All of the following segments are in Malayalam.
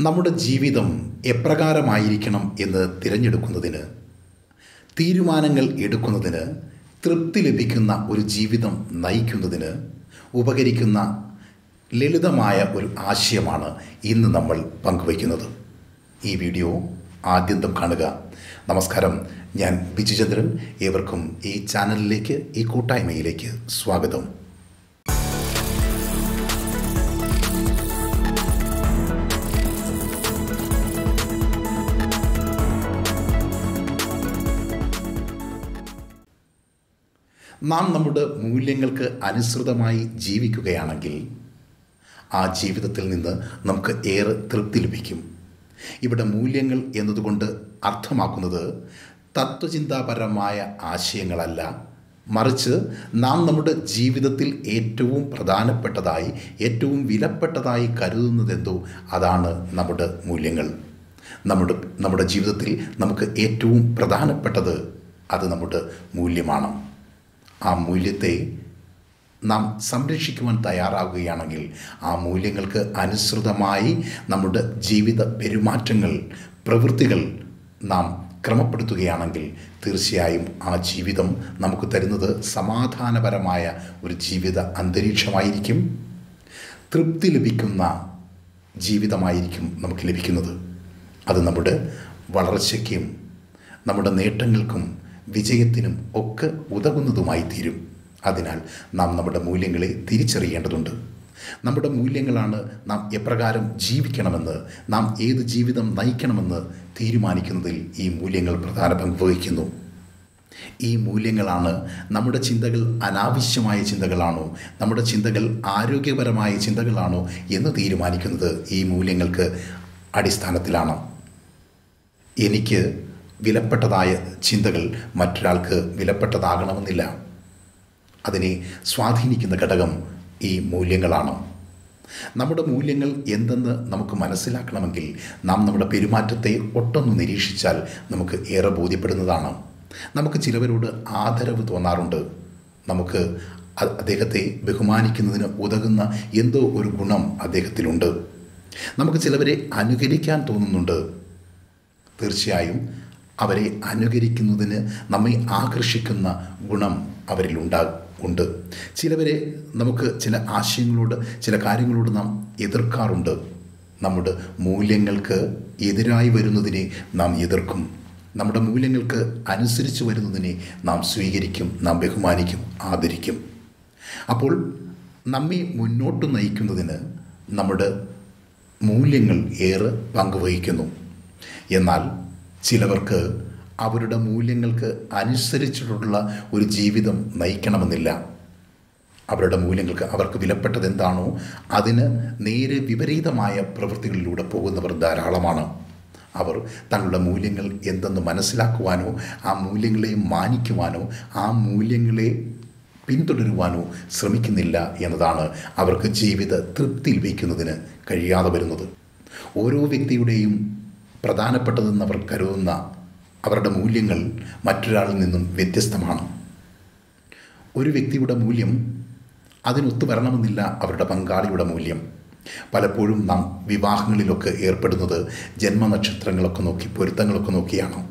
നമ്മുടെ ജീവിതം എപ്രകാരമായിരിക്കണം എന്ന് തിരഞ്ഞെടുക്കുന്നതിന് തീരുമാനങ്ങൾ എടുക്കുന്നതിന് തൃപ്തി ലഭിക്കുന്ന ഒരു ജീവിതം നയിക്കുന്നതിന് ഉപകരിക്കുന്ന ലളിതമായ ഒരു ആശയമാണ് ഇന്ന് നമ്മൾ പങ്കുവയ്ക്കുന്നത്. ഈ വീഡിയോ ആദ്യന്തം കാണുക. നമസ്കാരം. ഞാൻ ബിജുചന്ദ്രൻ. ഏവർക്കും ഈ ചാനലിലേക്ക് ഈ കൂട്ടായ്മയിലേക്ക് സ്വാഗതം. നാം നമ്മുടെ മൂല്യങ്ങൾക്ക് അനുസൃതമായി ജീവിക്കുകയാണെങ്കിൽ ആ ജീവിതത്തിൽ നിന്ന് നമുക്ക് ഏറെ തൃപ്തി ലഭിക്കും. ഇവിടെ മൂല്യങ്ങൾ എന്നതുകൊണ്ട് അർത്ഥമാക്കുന്നത് തത്വചിന്താപരമായ ആശയങ്ങളല്ല. മറിച്ച് നാം നമ്മുടെ ജീവിതത്തിൽ ഏറ്റവും പ്രധാനപ്പെട്ടതായി ഏറ്റവും വിലപ്പെട്ടതായി കരുതുന്നതെന്തോ അതാണ് നമ്മുടെ മൂല്യങ്ങൾ. നമ്മുടെ നമ്മുടെ ജീവിതത്തിൽ നമുക്ക് ഏറ്റവും പ്രധാനപ്പെട്ടത് അത് നമ്മുടെ മൂല്യമാണ്. ആ മൂല്യത്തെ നാം സംരക്ഷിക്കുവാൻ തയ്യാറാകുകയാണെങ്കിൽ ആ മൂല്യങ്ങൾക്ക് അനുസൃതമായി നമ്മുടെ ജീവിത പെരുമാറ്റങ്ങൾ പ്രവൃത്തികൾ നാം ക്രമപ്പെടുത്തുകയാണെങ്കിൽ തീർച്ചയായും ആ ജീവിതം നമുക്ക് തരുന്നത് സമാധാനപരമായ ഒരു ജീവിത അന്തരീക്ഷമായിരിക്കും. തൃപ്തി ലഭിക്കുന്ന ജീവിതമായിരിക്കും നമുക്ക് ലഭിക്കുന്നത്. അത് നമ്മുടെ വളർച്ചയ്ക്കും നമ്മുടെ നേട്ടങ്ങൾക്കും വിജയത്തിനും ഒക്കെ ഉതകുന്നതുമായി തീരും. അതിനാൽ നാം നമ്മുടെ മൂല്യങ്ങളെ തിരിച്ചറിയേണ്ടതുണ്ട്. നമ്മുടെ മൂല്യങ്ങളാണ് നാം എപ്രകാരം ജീവിക്കണമെന്ന് നാം ഏത് ജീവിതം നയിക്കണമെന്ന് തീരുമാനിക്കുന്നതിൽ ഈ മൂല്യങ്ങൾ പ്രധാന പങ്ക് വഹിക്കുന്നു. ഈ മൂല്യങ്ങളാണ് നമ്മുടെ ചിന്തകൾ അനാവശ്യമായ ചിന്തകളാണോ നമ്മുടെ ചിന്തകൾ ആരോഗ്യപരമായ ചിന്തകളാണോ എന്ന് തീരുമാനിക്കുന്നത് ഈ മൂല്യങ്ങൾക്ക് അടിസ്ഥാനത്തിലാണ്. എനിക്ക് വിലപ്പെട്ടതായ ചിന്തകൾ മറ്റൊരാൾക്ക് വിലപ്പെട്ടതാകണമെന്നില്ല. അതിനെ സ്വാധീനിക്കുന്ന ഘടകം ഈ മൂല്യങ്ങളാണ്. നമ്മുടെ മൂല്യങ്ങൾ എന്തെന്ന് നമുക്ക് മനസ്സിലാക്കണമെങ്കിൽ നാം നമ്മുടെ പെരുമാറ്റത്തെ ഒട്ടൊന്ന് നിരീക്ഷിച്ചാൽ നമുക്ക് ഏറെ ബോധ്യപ്പെടുന്നതാണ്. നമുക്ക് ചിലവരോട് ആദരവ് തോന്നാറുണ്ട്. നമുക്ക് അദ്ദേഹത്തെ ബഹുമാനിക്കുന്നതിന് ഉതകുന്ന എന്തോ ഒരു ഗുണം അദ്ദേഹത്തിലുണ്ട്. നമുക്ക് ചിലവരെ അനുകരിക്കാൻ തോന്നുന്നുണ്ട്. തീർച്ചയായും അവരെ അനുകരിക്കുന്നതിന് നമ്മെ ആകർഷിക്കുന്ന ഗുണം അവരിലുണ്ടാ ഉണ്ട്. ചിലവരെ നമുക്ക് ചില ആശയങ്ങളോട് ചില കാര്യങ്ങളോട് നാം എതിർക്കാറുണ്ട്. നമ്മുടെ മൂല്യങ്ങൾക്ക് എതിരായി വരുന്നതിനെ നാം എതിർക്കും. നമ്മുടെ മൂല്യങ്ങൾക്ക് അനുസരിച്ച് വരുന്നതിനെ നാം സ്വീകരിക്കും നാം ബഹുമാനിക്കും ആദരിക്കും. അപ്പോൾ നമ്മെ മുന്നോട്ട് നയിക്കുന്നതിന് നമ്മുടെ മൂല്യങ്ങൾ ഏറെ പങ്കുവഹിക്കുന്നു. എന്നാൽ ചിലവർക്ക് അവരുടെ മൂല്യങ്ങൾക്ക് അനുസരിച്ചിട്ടുള്ള ഒരു ജീവിതം നയിക്കണമെന്നില്ല. അവരുടെ മൂല്യങ്ങൾക്ക് അവർക്ക് വിലപ്പെട്ടത് എന്താണോ അതിന് നേരെ വിപരീതമായ പ്രവൃത്തികളിലൂടെ പോകുന്നവർ ധാരാളമാണ്. അവർ തങ്ങളുടെ മൂല്യങ്ങൾ എന്തെന്ന് മനസ്സിലാക്കുവാനോ ആ മൂല്യങ്ങളെ മാനിക്കുവാനോ ആ മൂല്യങ്ങളെ പിന്തുടരുവാനോ ശ്രമിക്കുന്നില്ല എന്നതാണ് അവർക്ക് ജീവിത തൃപ്തി ലഭിക്കുന്നതിന് കഴിയാതെ വരുന്നത്. ഓരോ വ്യക്തിയുടെയും പ്രധാനപ്പെട്ടതെന്ന് അവർ കരുതുന്ന അവരുടെ മൂല്യങ്ങൾ മറ്റൊരാളിൽ നിന്നും വ്യത്യസ്തമാണ്. ഒരു വ്യക്തിയുടെ മൂല്യം അതിനൊത്തു വരണമെന്നില്ല അവരുടെ പങ്കാളിയുടെ മൂല്യം. പലപ്പോഴും നാം വിവാഹങ്ങളിലൊക്കെ ഏർപ്പെടുന്നത് ജന്മനക്ഷത്രങ്ങളൊക്കെ നോക്കി പൊരുത്തങ്ങളൊക്കെ നോക്കിയാണ്.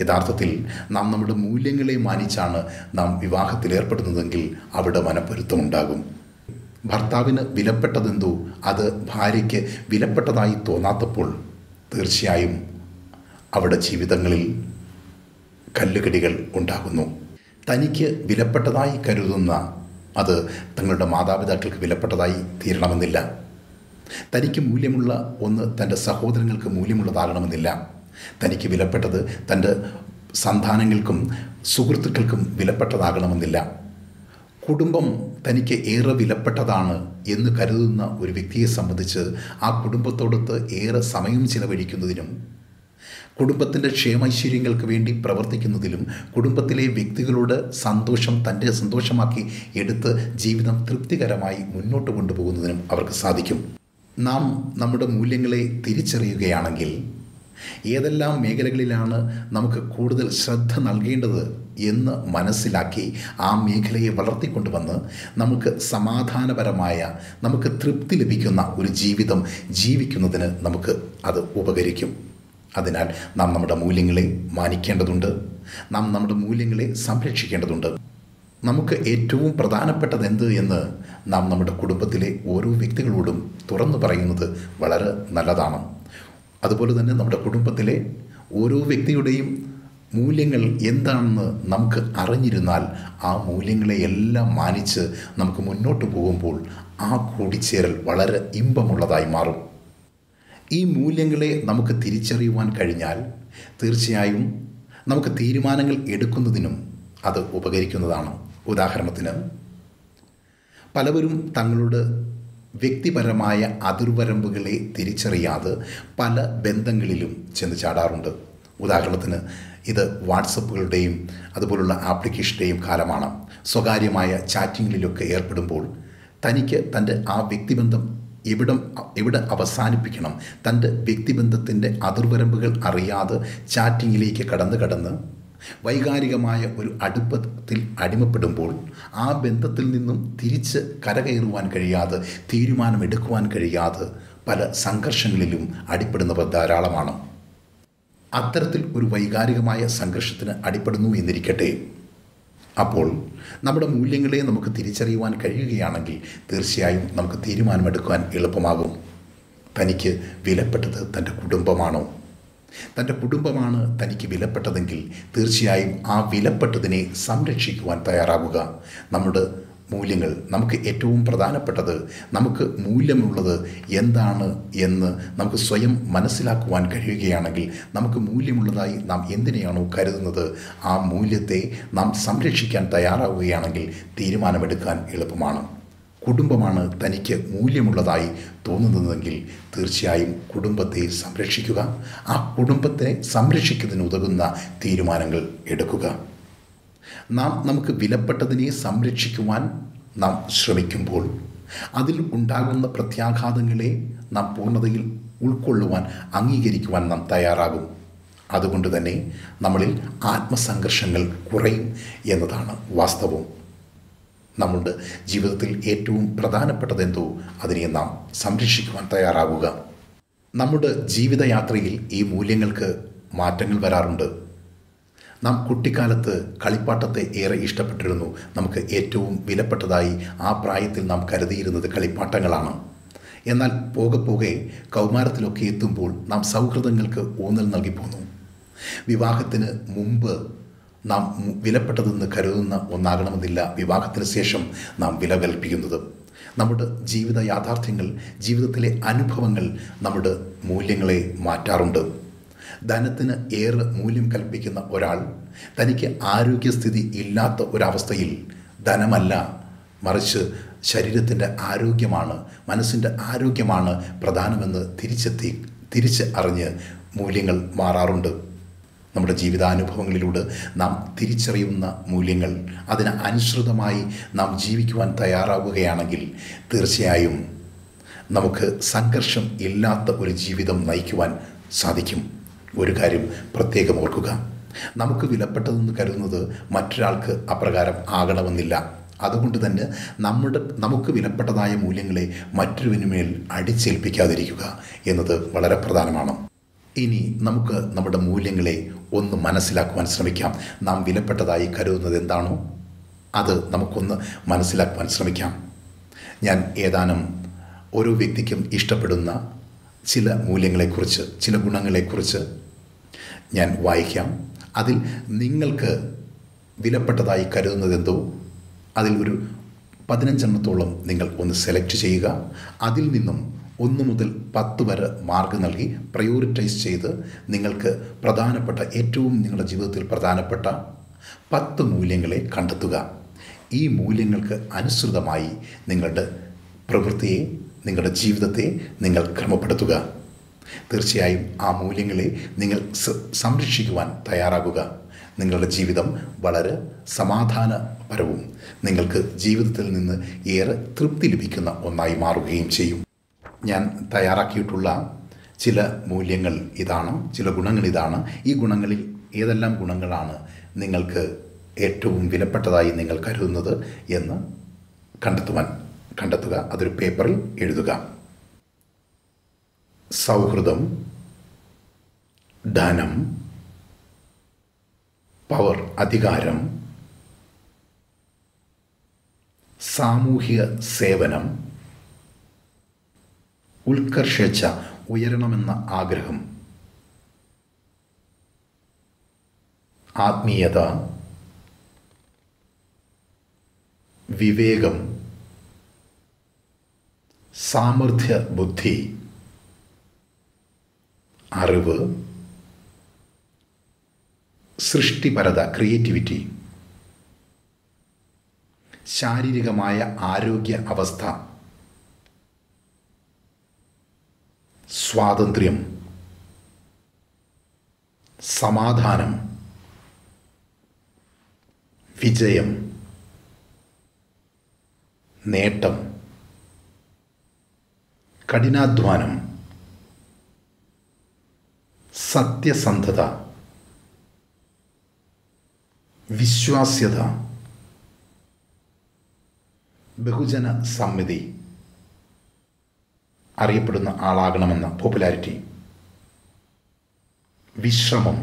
യഥാർത്ഥത്തിൽ നാം നമ്മുടെ മൂല്യങ്ങളെ മാനിച്ചാണ് നാം വിവാഹത്തിൽ ഏർപ്പെടുന്നതെങ്കിൽ അവിടെ മനപ്പൊരുത്തമുണ്ടാകും. ഭർത്താവിന് വിലപ്പെട്ടതെന്തോ അത് ഭാര്യയ്ക്ക് വിലപ്പെട്ടതായി തോന്നാത്തപ്പോൾ തീർച്ചയായും അവിടെ ജീവിതങ്ങളിൽ കല്ലുകടികൾ ഉണ്ടാകുന്നു. തനിക്ക് വിലപ്പെട്ടതായി കരുതുന്ന അത് തങ്ങളുടെ മാതാപിതാക്കൾക്ക് വിലപ്പെട്ടതായി തീരണമെന്നില്ല. തനിക്ക് മൂല്യമുള്ള ഒന്ന് തന്റെ സഹോദരങ്ങൾക്ക് മൂല്യമുള്ളതാകണമെന്നില്ല. തനിക്ക് വിലപ്പെട്ടത് തന്റെ സന്താനങ്ങൾക്കും സുഹൃത്തുക്കൾക്കും വിലപ്പെട്ടതാകണമെന്നില്ല. കുടുംബം തനിക്ക് ഏറെ വിലപ്പെട്ടതാണ് എന്ന് കരുതുന്ന ഒരു വ്യക്തിയെ സംബന്ധിച്ച് ആ കുടുംബത്തോടൊത്ത് ഏറെ സമയം ചിലവഴിക്കുന്നതിനും കുടുംബത്തിന്റെ ക്ഷേമൈശ്വര്യങ്ങൾക്ക് വേണ്ടി പ്രവർത്തിക്കുന്നതിലും കുടുംബത്തിലെ വ്യക്തികളുടെ സന്തോഷം തന്റെ സന്തോഷമാക്കി എടുത്ത് ജീവിതം തൃപ്തികരമായി മുന്നോട്ട് കൊണ്ടുപോകുന്നതിനും അവർക്ക് സാധിക്കും. നാം നമ്മുടെ മൂല്യങ്ങളെ തിരിച്ചറിയുകയാണെങ്കിൽ ഏതെല്ലാം മേഖലകളിലാണ് നമുക്ക് കൂടുതൽ ശ്രദ്ധ നൽകേണ്ടത് എന്ന് മനസ്സിലാക്കി ആ മേഖലയെ വളർത്തിക്കൊണ്ടുവന്ന് നമുക്ക് സമാധാനപരമായ നമുക്ക് തൃപ്തി ലഭിക്കുന്ന ഒരു ജീവിതം ജീവിക്കുന്നതിന് നമുക്ക് അത് ഉപകരിക്കും. അതിനാൽ നാം നമ്മുടെ മൂല്യങ്ങളെ മാനിക്കേണ്ടതുണ്ട്. നാം നമ്മുടെ മൂല്യങ്ങളെ സംരക്ഷിക്കേണ്ടതുണ്ട്. നമുക്ക് ഏറ്റവും പ്രധാനപ്പെട്ടത് എന്ത് എന്ന് നാം നമ്മുടെ കുടുംബത്തിലെ ഓരോ വ്യക്തികളോടും തുറന്നു പറയുന്നത് വളരെ നല്ലതാണ്. അതുപോലെ തന്നെ നമ്മുടെ കുടുംബത്തിലെ ഓരോ വ്യക്തിയുടെയും മൂല്യങ്ങൾ എന്താണെന്ന് നമുക്ക് അറിഞ്ഞിരുന്നാൽ ആ മൂല്യങ്ങളെ എല്ലാം മാനിച്ച് നമുക്ക് മുന്നോട്ട് പോകുമ്പോൾ ആ കൂടിച്ചേരൽ വളരെ ഇമ്പമുള്ളതായി മാറും. ഈ മൂല്യങ്ങളെ നമുക്ക് തിരിച്ചറിയുവാൻ കഴിഞ്ഞാൽ തീർച്ചയായും നമുക്ക് തീരുമാനങ്ങൾ എടുക്കുന്നതിനും അത് ഉപകരിക്കുന്നതാണ്. ഉദാഹരണത്തിന് പലവരും തങ്ങളുടെ വ്യക്തിപരമായ അതിർവരമ്പുകളെ തിരിച്ചറിയാതെ പല ബന്ധങ്ങളിലും ചെന്ന് ചാടാറുണ്ട്. ഉദാഹരണത്തിന് ഇത് വാട്സപ്പുകളുടെയും അതുപോലുള്ള ആപ്ലിക്കേഷന്റെയും കാലമാണ്. സ്വകാര്യമായ ചാറ്റിങ്ങിലൊക്കെ ഏർപ്പെടുമ്പോൾ തനിക്ക് തന്റെ ആ വ്യക്തിബന്ധം എവിടം എവിടെ അവസാനിപ്പിക്കണം തന്റെ വ്യക്തിബന്ധത്തിന്റെ അതിർവരമ്പുകൾ അറിയാതെ ചാറ്റിങ്ങിലേക്ക് കടന്ന് കടന്ന് വൈകാരികമായ ഒരു അടുപ്പത്തിൽ അടിമപ്പെടുമ്പോൾ ആ ബന്ധത്തിൽ നിന്നും തിരിച്ച് കരകയറുവാൻ കഴിയാതെ തീരുമാനമെടുക്കുവാൻ കഴിയാതെ പല സംഘർഷങ്ങളിലും അടിപ്പെടുന്നവർ ധാരാളമാണ്. അത്തരത്തിൽ ഒരു വൈകാരികമായ സംഘർഷത്തിന് അടിപ്പെടുന്നു എന്നിരിക്കട്ടെ. അപ്പോൾ നമ്മുടെ മൂല്യങ്ങളെ നമുക്ക് തിരിച്ചറിയുവാൻ കഴിയുകയാണെങ്കിൽ തീർച്ചയായും നമുക്ക് തീരുമാനമെടുക്കുവാൻ എളുപ്പമാകും. തനിക്ക് വിലപ്പെട്ടത് തന്റെ കുടുംബമാണോ? തന്റെ കുടുംബമാണ് തനിക്ക് വിലപ്പെട്ടതെങ്കിൽ തീർച്ചയായും ആ വിലപ്പെട്ടതിനെ സംരക്ഷിക്കുവാൻ തയ്യാറാവുക. നമ്മുടെ മൂല്യങ്ങൾ നമുക്ക് ഏറ്റവും പ്രധാനപ്പെട്ടത് നമുക്ക് മൂല്യമുള്ളത് എന്താണ് എന്ന് നമുക്ക് സ്വയം മനസ്സിലാക്കുവാൻ കഴിയുകയാണെങ്കിൽ നമുക്ക് മൂല്യമുള്ളതായി നാം എന്തിനെയാണോ കരുതുന്നത് ആ മൂല്യത്തെ നാം സംരക്ഷിക്കാൻ തയ്യാറാവുകയാണെങ്കിൽ തീരുമാനമെടുക്കാൻ എളുപ്പമാണ്. കുടുംബമാണ് തനിക്ക് മൂല്യമുള്ളതായി തോന്നുന്നതെങ്കിൽ തീർച്ചയായും കുടുംബത്തെ സംരക്ഷിക്കുക. ആ കുടുംബത്തെ സംരക്ഷിക്കുന്നതിന് ഉതകുന്ന തീരുമാനങ്ങൾ എടുക്കുക. നാം നമുക്ക് വിലപ്പെട്ടതിനെ സംരക്ഷിക്കുവാൻ നാം ശ്രമിക്കുമ്പോൾ അതിൽ ഉണ്ടാകുന്ന പ്രത്യാഘാതങ്ങളെ നാം പൂർണതയിൽ ഉൾക്കൊള്ളുവാൻ അംഗീകരിക്കുവാൻ നാം തയ്യാറാകും. അതുകൊണ്ട് തന്നെ നമ്മളിൽ ആത്മസംഘർഷങ്ങൾ കുറയും എന്നതാണ് വാസ്തവം. നമ്മുടെ ജീവിതത്തിൽ ഏറ്റവും പ്രധാനപ്പെട്ടതെന്തോ അതിനെ നാം സംരക്ഷിക്കുവാൻ തയ്യാറാവുക. നമ്മുടെ ജീവിതയാത്രയിൽ ഈ മൂല്യങ്ങൾക്ക് മാറ്റങ്ങൾ വരാറുണ്ട്. നാം കുട്ടിക്കാലത്ത് കളിപ്പാട്ടത്തെ ഏറെ ഇഷ്ടപ്പെട്ടിരുന്നു. നമുക്ക് ഏറ്റവും വിലപ്പെട്ടതായി ആ പ്രായത്തിൽ നാം കരുതിയിരുന്നത് കളിപ്പാട്ടങ്ങളാണ്. എന്നാൽ പോകെ പോകെ കൗമാരത്തിലൊക്കെ എത്തുമ്പോൾ നാം സൗഹൃദങ്ങൾക്ക് ഊന്നൽ നൽകി പോന്നു. വിവാഹത്തിന് മുമ്പ് നാം വിലപ്പെട്ടതെന്ന് കരുതുന്ന ഒന്നാകണമെന്നില്ല വിവാഹത്തിന് ശേഷം നാം വില കൽപ്പിക്കുന്നത്. നമ്മുടെ ജീവിത യാഥാർത്ഥ്യങ്ങൾ ജീവിതത്തിലെ അനുഭവങ്ങൾ നമ്മുടെ മൂല്യങ്ങളെ മാറ്റാറുണ്ട്. ധനത്തിന് ഏറെ മൂല്യം കൽപ്പിക്കുന്ന ഒരാൾ തനിക്ക് ആരോഗ്യസ്ഥിതി ഇല്ലാത്ത ഒരവസ്ഥയിൽ ധനമല്ല മറിച്ച് ശരീരത്തിന്റെ ആരോഗ്യമാണ് മനസ്സിന്റെ ആരോഗ്യമാണ് പ്രധാനമെന്ന് തിരിച്ചെത്തി തിരിച്ച് അറിഞ്ഞ് മൂല്യങ്ങൾ മാറാറുണ്ട്. നമ്മുടെ ജീവിതാനുഭവങ്ങളിലൂടെ നാം തിരിച്ചറിയുന്ന മൂല്യങ്ങൾ അതിന് അനുസൃതമായി നാം ജീവിക്കുവാൻ തയ്യാറാവുകയാണെങ്കിൽ തീർച്ചയായും നമുക്ക് സംഘർഷം ഇല്ലാത്ത ഒരു ജീവിതം നയിക്കുവാൻ സാധിക്കും. ഒരു കാര്യം പ്രത്യേകം ഓർക്കുക. നമുക്ക് വിലപ്പെട്ടതെന്ന് കരുതുന്നത് മറ്റൊരാൾക്ക് അപ്രകാരം ആകണമെന്നില്ല. അതുകൊണ്ട് തന്നെ നമ്മുടെ നമുക്ക് വിലപ്പെട്ടതായ മൂല്യങ്ങളെ മറ്റൊരുവിനുമേൽ അടിച്ചേൽപ്പിക്കാതിരിക്കുക എന്നത് വളരെ പ്രധാനമാണ്. ഇനി നമുക്ക് നമ്മുടെ മൂല്യങ്ങളെ ഒന്ന് മനസ്സിലാക്കുവാൻ ശ്രമിക്കാം. നാം വിലപ്പെട്ടതായി കരുതുന്നത് എന്താണോ അത് നമുക്കൊന്ന് മനസ്സിലാക്കുവാൻ ശ്രമിക്കാം. ഞാൻ ഏതാനും ഓരോ വ്യക്തിക്കും ഇഷ്ടപ്പെടുന്ന ചില മൂല്യങ്ങളെക്കുറിച്ച് ചില ഗുണങ്ങളെക്കുറിച്ച് ഞാൻ വായിക്കാം. അതിൽ നിങ്ങൾക്ക് വിലപ്പെട്ടതായി കരുതുന്നതെന്തോ അതിൽ ഒരു പതിനഞ്ചെണ്ണത്തോളം നിങ്ങൾ ഒന്ന് സെലക്ട് ചെയ്യുക. അതിൽ നിന്നും ഒന്ന് മുതൽ പത്ത് വരെ മാർക്ക് നൽകി പ്രയോറിറ്റൈസ് ചെയ്ത് നിങ്ങൾക്ക് പ്രധാനപ്പെട്ട ഏറ്റവും നിങ്ങളുടെ ജീവിതത്തിൽ പ്രധാനപ്പെട്ട പത്ത് മൂല്യങ്ങളെ കണ്ടെത്തുക. ഈ മൂല്യങ്ങൾക്ക് അനുസൃതമായി നിങ്ങളുടെ പ്രവൃത്തിയെ നിങ്ങളുടെ ജീവിതത്തെ നിങ്ങൾ ക്രമപ്പെടുത്തുക. തീർച്ചയായും ആ മൂല്യങ്ങളെ നിങ്ങൾ സംരക്ഷിക്കുവാൻ തയ്യാറാകുക. നിങ്ങളുടെ ജീവിതം വളരെ സമാധാനപരവും നിങ്ങൾക്ക് ജീവിതത്തിൽ നിന്ന് ഏറെ തൃപ്തി ലഭിക്കുന്ന ഒന്നായി മാറുകയും ചെയ്യും. ഞാൻ തയ്യാറാക്കിയിട്ടുള്ള ചില മൂല്യങ്ങൾ ഇതാണ് ചില ഗുണങ്ങൾ ഇതാണ്. ഈ ഗുണങ്ങളിൽ ഏതെല്ലാം ഗുണങ്ങളാണ് നിങ്ങൾക്ക് ഏറ്റവും വിലപ്പെട്ടതായി നിങ്ങൾ കരുതുന്നത് എന്ന് കണ്ടെത്തുവാൻ കണ്ടെത്തുക. അതൊരു പേപ്പറിൽ എഴുതുക. സൗഹൃദം ധനം പവർ അധികാരം സാമൂഹിക സേവനം ഉത്കർഷേച്ഛ ഉയരണമെന്ന ആഗ്രഹം ആത്മീയത വിവേകം സാമർഥ്യ ബുദ്ധി അറിവ് സൃഷ്ടിപരത ക്രിയേറ്റിവിറ്റി. ശാരീരികമായ ആരോഗ്യ അവസ്ഥ. സ്വാതന്ത്ര്യം. സമാധാനം. വിജയം. നേട്ടം. കഠിനാധ്വാനം. സത്യസന്ധത. വിശ്വാസ്യത ബഹുജന സമ്മിതി അറിയപ്പെടുന്ന ആളാകണമെന്ന പോപ്പുലാരിറ്റി വിശ്രമം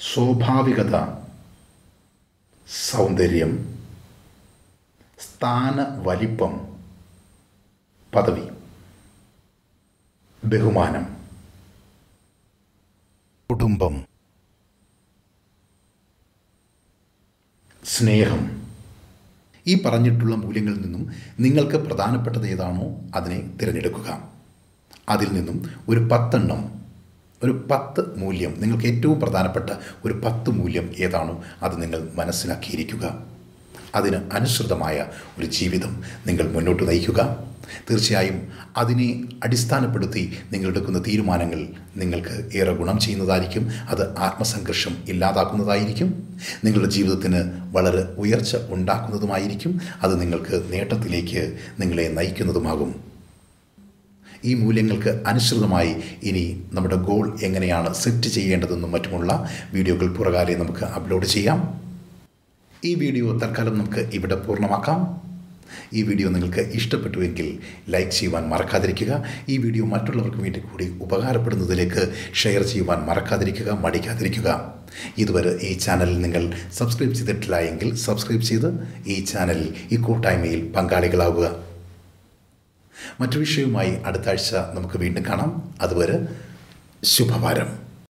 സ്വാഭാവികത സൗന്ദര്യം സ്ഥാന വലിപ്പം പദവി ബഹുമാനം കുടുംബം. സ്നേഹം. ഈ പറഞ്ഞിട്ടുള്ള മൂല്യങ്ങളിൽ നിന്നും നിങ്ങൾക്ക് പ്രധാനപ്പെട്ടത് ഏതാണോ അതിനെ തിരഞ്ഞെടുക്കുക. അതിൽ നിന്നും ഒരു പത്തെണ്ണം ഒരു പത്ത് മൂല്യം നിങ്ങൾക്ക് ഏറ്റവും പ്രധാനപ്പെട്ട ഒരു പത്ത് മൂല്യം ഏതാണോ അത് നിങ്ങൾ മനസ്സിലാക്കിയിരിക്കുക. അതിന് അനുസൃതമായ ഒരു ജീവിതം നിങ്ങൾ മുന്നോട്ട് നയിക്കുക. തീർച്ചയായും അതിനെ അടിസ്ഥാനപ്പെടുത്തി നിങ്ങളെടുക്കുന്ന തീരുമാനങ്ങൾ നിങ്ങൾക്ക് ഏറെ ഗുണം ചെയ്യുന്നതായിരിക്കും. അത് ആത്മസംഘർഷം ഇല്ലാതാക്കുന്നതായിരിക്കും. നിങ്ങളുടെ ജീവിതത്തിന് വളരെ ഉയർച്ച ഉണ്ടാക്കുന്നതുമായിരിക്കും. അത് നിങ്ങൾക്ക് നേട്ടത്തിലേക്ക് നിങ്ങളെ നയിക്കുന്നതുമാകും. ഈ മൂല്യങ്ങൾക്ക് അനുസൃതമായി ഇനി നമ്മുടെ ഗോൾ എങ്ങനെയാണ് സെറ്റ് ചെയ്യേണ്ടതെന്നും മറ്റുമുള്ള വീഡിയോകൾ പുറകാലെ നമുക്ക് അപ്ലോഡ് ചെയ്യാം. ഈ വീഡിയോ തൽക്കാലം നമുക്ക് ഇവിടെ പൂർണമാക്കാം. ഈ വീഡിയോ നിങ്ങൾക്ക് ഇഷ്ടപ്പെട്ടുവെങ്കിൽ ലൈക്ക് ചെയ്യുവാൻ മറക്കാതിരിക്കുക. ഈ വീഡിയോ മറ്റുള്ളവർക്ക് വേണ്ടി കൂടി ഉപകാരപ്പെടുന്നതിലേക്ക് ഷെയർ ചെയ്യുവാൻ മറക്കാതിരിക്കുക മടിക്കാതിരിക്കുക. ഇതുവരെ ഈ ചാനൽ നിങ്ങൾ സബ്സ്ക്രൈബ് ചെയ്തിട്ടില്ല എങ്കിൽ സബ്സ്ക്രൈബ് ചെയ്ത് ഈ ചാനൽ ഈ കൂട്ടായ്മയിൽ പങ്കാളികളാവുക. മറ്റു വിഷയവുമായി അടുത്ത ആഴ്ച നമുക്ക് വീണ്ടും കാണാം. അതുവരെ ശുഭവാരം.